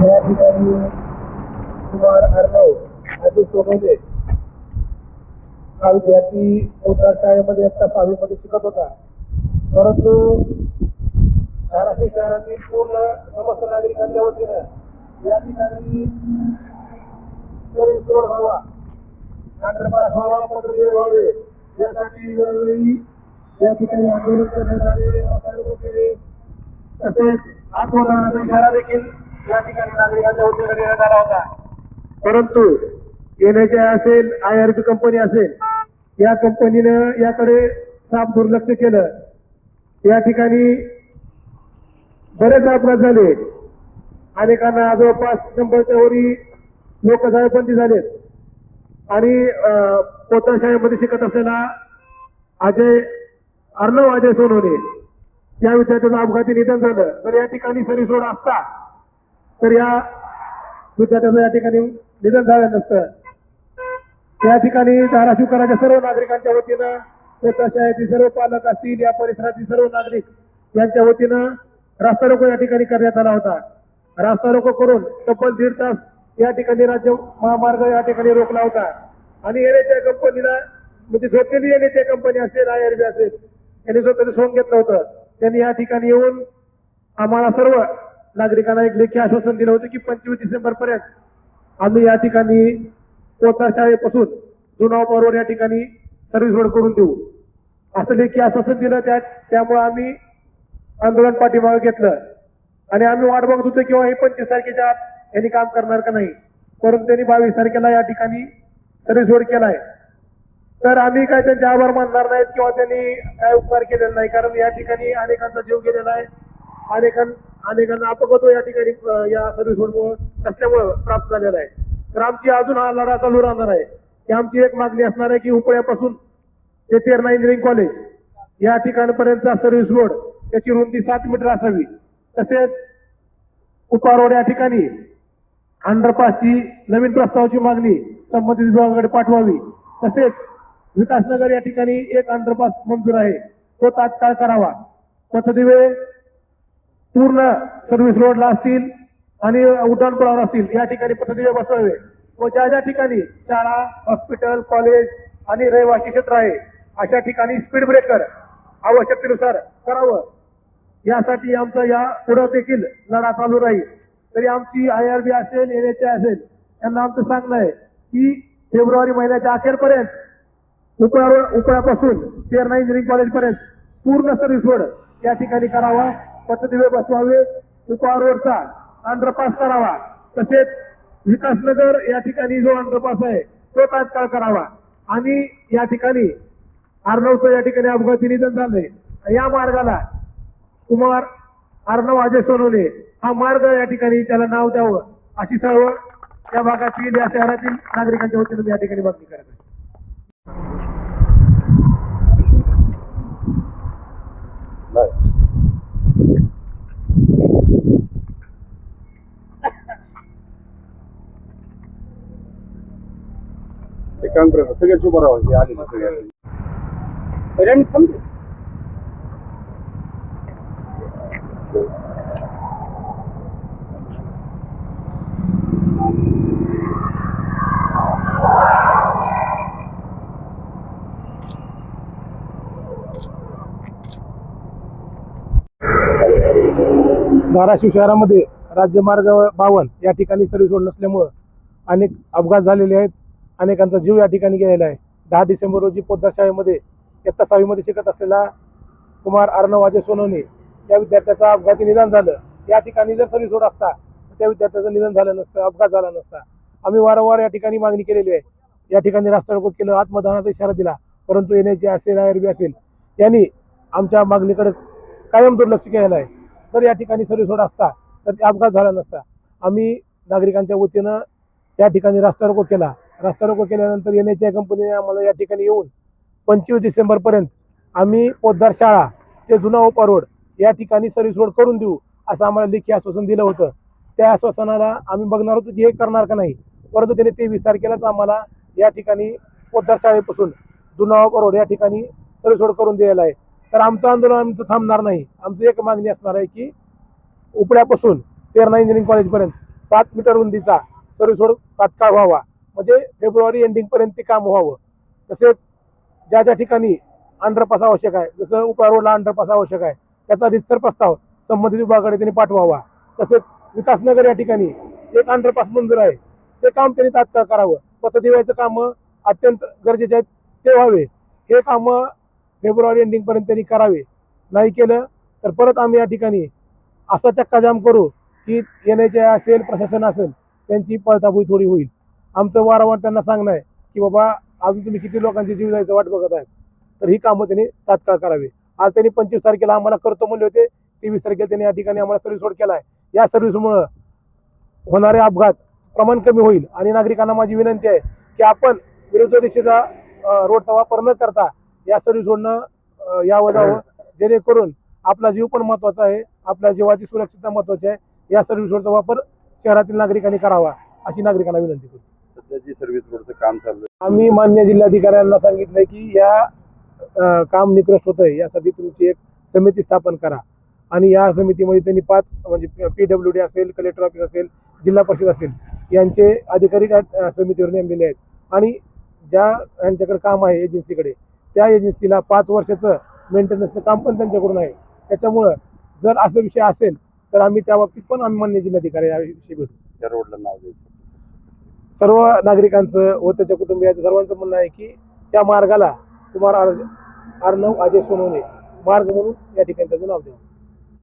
या ठिकाणी कुमार अर्णव अजय सोनवणे हा विद्यार्थी पोदार शाळेमध्ये आता सहावीमध्ये शिकत होता. परंतु धाराशिव शहरातील पूर्ण समस्त नागरिकांच्या वतीनं या ठिकाणी सर्व्हिस रोड व्हावा अंडरपास व्हावा पत्रव्यवहार व्हावे यासाठी वेळोवेळी या ठिकाणी आंदोलन करण्यात आले केले तसेच आत्मदानाचा इशारा देखील या ठिकाणी नागरिकांच्या वतीने देण्यात आला होता. परंतु एनएचआय असेल आय आर पी कंपनी असेल या कंपनीनं याकडे साफ दुर्लक्ष केलं. या ठिकाणी बरेच अपघात झाले. अनेकांना जवळपास शंभरच्या वरी लोक जायबंदी झालेत. आणि अं, शाळेमध्ये शिकत असलेला अजय अर्णव अजय सोनवणे या विद्यार्थ्याचं अपघाती निधन झालं. तर या ठिकाणी सरी रोड असता तर या विद्यार्थ्याचं या ठिकाणी निधन झालं नसतं. या ठिकाणी धाराशिवकरांच्या सर्व नागरिकांच्या वतीनं पोता शाळेतील सर्व पालक असतील या परिसरातील सर्व नागरिक यांच्या वतीनं रास्ता रोको या ठिकाणी करण्यात आला होता. रास्ता रोको करून तब्बल दीड तास या ठिकाणी राज्य महामार्ग या ठिकाणी रोखला होता. आणि एनएचआय कंपनीला म्हणजे झोपलेली एन एच्या कंपनी असेल आय आर बी असेल यांनी स्वतःचं सोंग घेतलं होतं त्यांनी या ठिकाणी येऊन आम्हाला सर्व नागरिकांना एक लेखी आश्वासन दिलं होतं की पंचवीस डिसेंबर पर्यंत आम्ही या ठिकाणी पोता शाळेपासून जुनाव बरोबर या ठिकाणी सर्व्हिस रोड करून देऊ. असं लेखी आश्वासन दिलं त्या त्यामुळं आम्ही आंदोलन पाठीमागे घेतलं. आणि आम्ही वाट बघत होतो किंवा हे पंचवीस तारखेच्या आत यांनी काम करणार का नाही? परंतु त्यांनी बावीस तारखेला या ठिकाणी सर्व्हिस रोड केलाय. तर आम्ही काय त्यांचे आभार मानणार नाहीत किंवा त्यांनी काय उपकार केलेला नाही कारण या ठिकाणी अनेकांचा जीव गेलेला आहे. अनेकां अनेकांना अपघात या ठिकाणी या सर्व्हिस रोडमुळे असल्यामुळं प्राप्त झालेला आहे. तर आमची अजून हा लढा चालू राहणार आहे. की आमची एक मागणी असणार आहे की उपळ्यापासून ते तेरणा इंजिनिअरिंग कॉलेज या ठिकाणपर्यंतचा सर्व्हिस रोड त्याची रुंदी सात मीटर असावी. तसेच उपा रोड या ठिकाणी अंडरपासची नवीन प्रस्तावाची मागणी संबंधित विभागाकडे पाठवावी. तसेच विकासनगर या ठिकाणी एक अंडरपास मंजूर आहे. तो तात्काळ करावा. पथदिवे पूर्ण सर्व्हिस रोडला असतील आणि उड्डाणपुलावर असतील या ठिकाणी पथदिवे बसवावे. व ज्या ज्या ठिकाणी शाळा हॉस्पिटल कॉलेज आणि रहिवासी क्षेत्र आहे अशा ठिकाणी स्पीड ब्रेकर आवश्यकतेनुसार करावं. यासाठी आमचा या पुढं देखील लढा चालू राहील. तरी आमची आय आर बी असेल एन एच आय असेल यांना आमचं सांगणं आहे की फेब्रुवारी महिन्याच्या अखेरपर्यंत उपळा उपळ्यापासून तेरणा इंजिनिअरिंग कॉलेजपर्यंत पूर्ण सर्व्हिस रोड या ठिकाणी करावा. पथदिवे बसवावे उपा अंडरपास करावा. तसेच विकासनगर या ठिकाणी जो अंडरपास आहे तो तात्काळ करावा. आणि या ठिकाणी अर्णवचं या ठिकाणी अपघाती निधन झालंय. या मार्गाला कुमार अर्णव अजय सोनवणे हा मार्ग या ठिकाणी त्याला नाव द्यावं अशी सर्व या भागातील या शहरातील नागरिकांच्या वतीनं या ठिकाणी मागणी करत आहे. ते काम करत सगळेच उभं ना सगळे धाराशिव शहरामध्ये राज्यमार्ग बावन या ठिकाणी सर्व्हिस रोड नसल्यामुळं अनेक अपघात झालेले आहेत. अनेकांचा जीव या ठिकाणी गेलेला आहे. दहा डिसेंबर रोजी पोद्दार शाळेमध्ये इयत्ता सहावीमध्ये शिकत असलेला कुमार अर्णव अजय सोनवणे या विद्यार्थ्याचं अपघाती निधन झालं. या ठिकाणी जर सर्व्हिस रोड असता तर त्या विद्यार्थ्याचं निधन झालं नसतं अपघात झाला नसता. आम्ही वारंवार या ठिकाणी मागणी केलेली आहे. या ठिकाणी रास्ता रोको केलं आत्मदानाचा इशारा दिला परंतु एन एच असेल आय आर बी असेल यांनी आमच्या मागणीकडे कायम दुर्लक्ष केलेलं आहे. जर या ठिकाणी सर्व्हिस रोड असता तर ते अपघात झाला नसता. आम्ही नागरिकांच्या वतीनं या ठिकाणी रास्ता रोको केला. रस्ता रोको केल्यानंतर एन एच आय कंपनीने आम्हाला या ठिकाणी येऊन पंचवीस डिसेंबरपर्यंत आम्ही पोद्दार शाळा ते जुना ओपा रोड या ठिकाणी सर्व्हिस रोड करून देऊ असं आम्हाला लेखी आश्वासन दिलं होतं. त्या आश्वासनाला आम्ही बघणार होतो की हे करणार का नाही. परंतु त्यांनी तेवीस तारखेलाच आम्हाला या ठिकाणी पोद्दार शाळेपासून जुना ओपा रोड या ठिकाणी सर्व्हिस रोड करून दिलेला आहे. तर आमचं आंदोलन आमचं थांबणार नाही. आमची एक मागणी असणार आहे की उपड्यापासून तेरणा इंजिनिअरिंग कॉलेजपर्यंत सात मीटर रुंदीचा सर्व्हिस रोड तात्काळ व्हावा. म्हणजे फेब्रुवारी एंडिंग पर्यंत ते काम व्हावं. तसेच ज्या ज्या ठिकाणी अंडरपास आवश्यक आहे जसं उपा रोडला अंडरपास आवश्यक आहे त्याचा रितसर प्रस्ताव संबंधित विभागाकडे त्यांनी पाठवावा. तसेच विकासनगर या ठिकाणी एक अंडरपास मंजूर आहे ते काम त्यांनी तात्काळ करावं. पथ दिवायचं कामं अत्यंत गरजेचे आहेत ते व्हावे. हे कामं फेब्रुवारी एंडिंग पर्यंत त्यांनी करावे. नाही केलं तर परत आम्ही या ठिकाणी असा चक्काजाम करू की एन एच असेल प्रशासन असेल त्यांची पळताभुई थोडी होईल. आमचं वारंवार त्यांना सांगणं आहे की बाबा अजून तुम्ही किती लोकांची जीव जायचं वाट बघत आहेत? तर ही कामं त्यांनी तात्काळ करावी. आज त्यांनी पंचवीस तारखेला आम्हाला करतो म्हणले होते तेवीस तारखेला त्यांनी या ठिकाणी आम्हाला सर्व्हिस रोड केला आहे या सर्व्हिसमुळं होणारे अपघात प्रमाण कमी होईल. आणि नागरिकांना माझी विनंती आहे की आपण विरुद्ध दिशेचा रोडचा वापर न करता या सर्व्हिस रोडनं यावं जावं. जेणेकरून आपला जीव पण महत्त्वाचा आहे आपल्या जीवाची सुरक्षितता महत्त्वाची आहे. या सर्व्हिस रोडचा वापर शहरातील नागरिकांनी करावा अशी नागरिकांना विनंती करतो. जी सर्व्हिस रोडचं काम चालू आहे आम्ही मान्य जिल्हाधिकाऱ्यांना सांगितलंय की या काम निकृष्ट होत आहे यासाठी तुमची एक समिती स्थापन करा. आणि या समितीमध्ये त्यांनी पाच म्हणजे पी डब्ल्यू डी असेल कलेक्टर ऑफिस असेल जिल्हा परिषद असेल यांचे अधिकारी त्या समितीवर नेमलेले आहेत. आणि ज्या यांच्याकडे काम आहे एजन्सीकडे त्या एजन्सीला पाच वर्षाचं मेंटेनन्सचं काम पण त्यांच्याकडून आहे. त्याच्यामुळं जर असा विषय असेल तर आम्ही त्या बाबतीत पण आम्ही मान्य जिल्हाधिकारी याविषयी भेटू. त्या रोडला नाव द्यायचं. सर्व नागरिकांचं व त्याच्या कुटुंबियाचं सर्वांचं म्हणणं आहे की या मार्गाला कुमार आर अर्णव अजय सोनवणे मार्ग म्हणून या ठिकाणी त्याचं नाव द्यावं